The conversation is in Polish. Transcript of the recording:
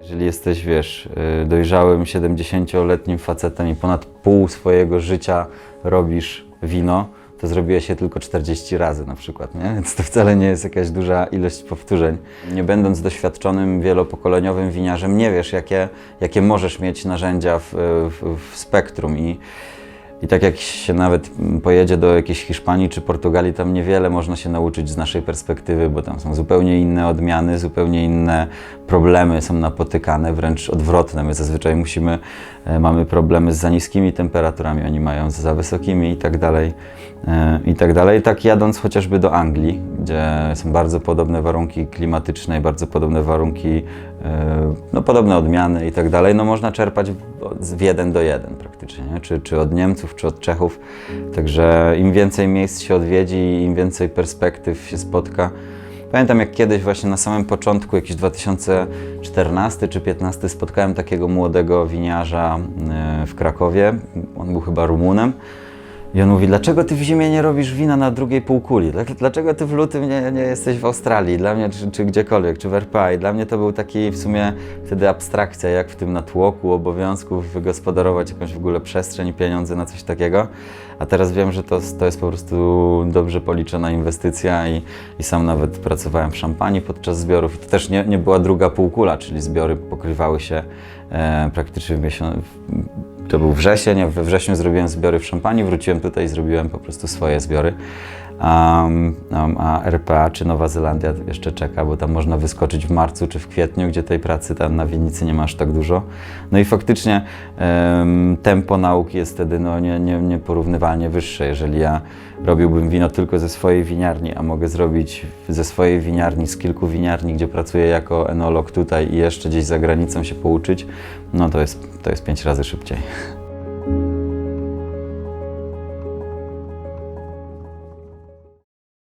Jeżeli jesteś, wiesz, y, dojrzałym 70-letnim facetem i ponad pół swojego życia robisz wino, to zrobiłeś je tylko 40 razy na przykład, nie? Więc to wcale nie jest jakaś duża ilość powtórzeń. Nie będąc doświadczonym, wielopokoleniowym winiarzem, nie wiesz, jakie, jakie możesz mieć narzędzia w, w, w spektrum i i tak jak się nawet pojedzie do jakiejś Hiszpanii czy Portugalii, tam niewiele można się nauczyć z naszej perspektywy, bo tam są zupełnie inne odmiany, zupełnie inne problemy są napotykane, wręcz odwrotne. My zazwyczaj musimy, e, mamy problemy z za niskimi temperaturami, oni mają z za wysokimi i tak dalej. e, I tak dalej. Tak jadąc chociażby do Anglii, gdzie są bardzo podobne warunki klimatyczne i bardzo podobne warunki, no podobne odmiany i tak dalej, no można czerpać w- jeden do jeden praktycznie, nie? Czy, czy od Niemców, czy od Czechów. Także im więcej miejsc się odwiedzi, im więcej perspektyw się spotka. Pamiętam jak kiedyś właśnie na samym początku, jakiś 2014 czy 2015 spotkałem takiego młodego winiarza e, w Krakowie. On był chyba Rumunem. I on mówi, dlaczego ty w zimie nie robisz wina na drugiej półkuli? Dla- Dlaczego ty w lutym nie, nie jesteś w Australii? Dla mnie, czy, czy gdziekolwiek, czy w RPA. I dla mnie to był taki w sumie wtedy abstrakcja, jak w tym natłoku obowiązków wygospodarować jakąś w ogóle przestrzeń i pieniądze na coś takiego. A teraz wiem, że to, to jest po prostu dobrze policzona inwestycja i, i sam nawet pracowałem w szampanii podczas zbiorów. To też nie, nie była druga półkula, czyli zbiory pokrywały się e, praktycznie w miesiąc, to był wrzesień, we wrześniu zrobiłem zbiory w szampanii, wróciłem tutaj i zrobiłem po prostu swoje zbiory. Um, um, a RPA czy Nowa Zelandia jeszcze czeka, bo tam można wyskoczyć w marcu czy w kwietniu, gdzie tej pracy tam na winnicy nie masz tak dużo. No i faktycznie em, tempo nauki jest wtedy no, nie, nie, nieporównywalnie wyższe. Jeżeli ja robiłbym wino tylko ze swojej winiarni, a mogę zrobić ze swojej winiarni, z kilku winiarni, gdzie pracuję jako enolog tutaj i jeszcze gdzieś za granicą się pouczyć, no to jest, to jest pięć razy szybciej.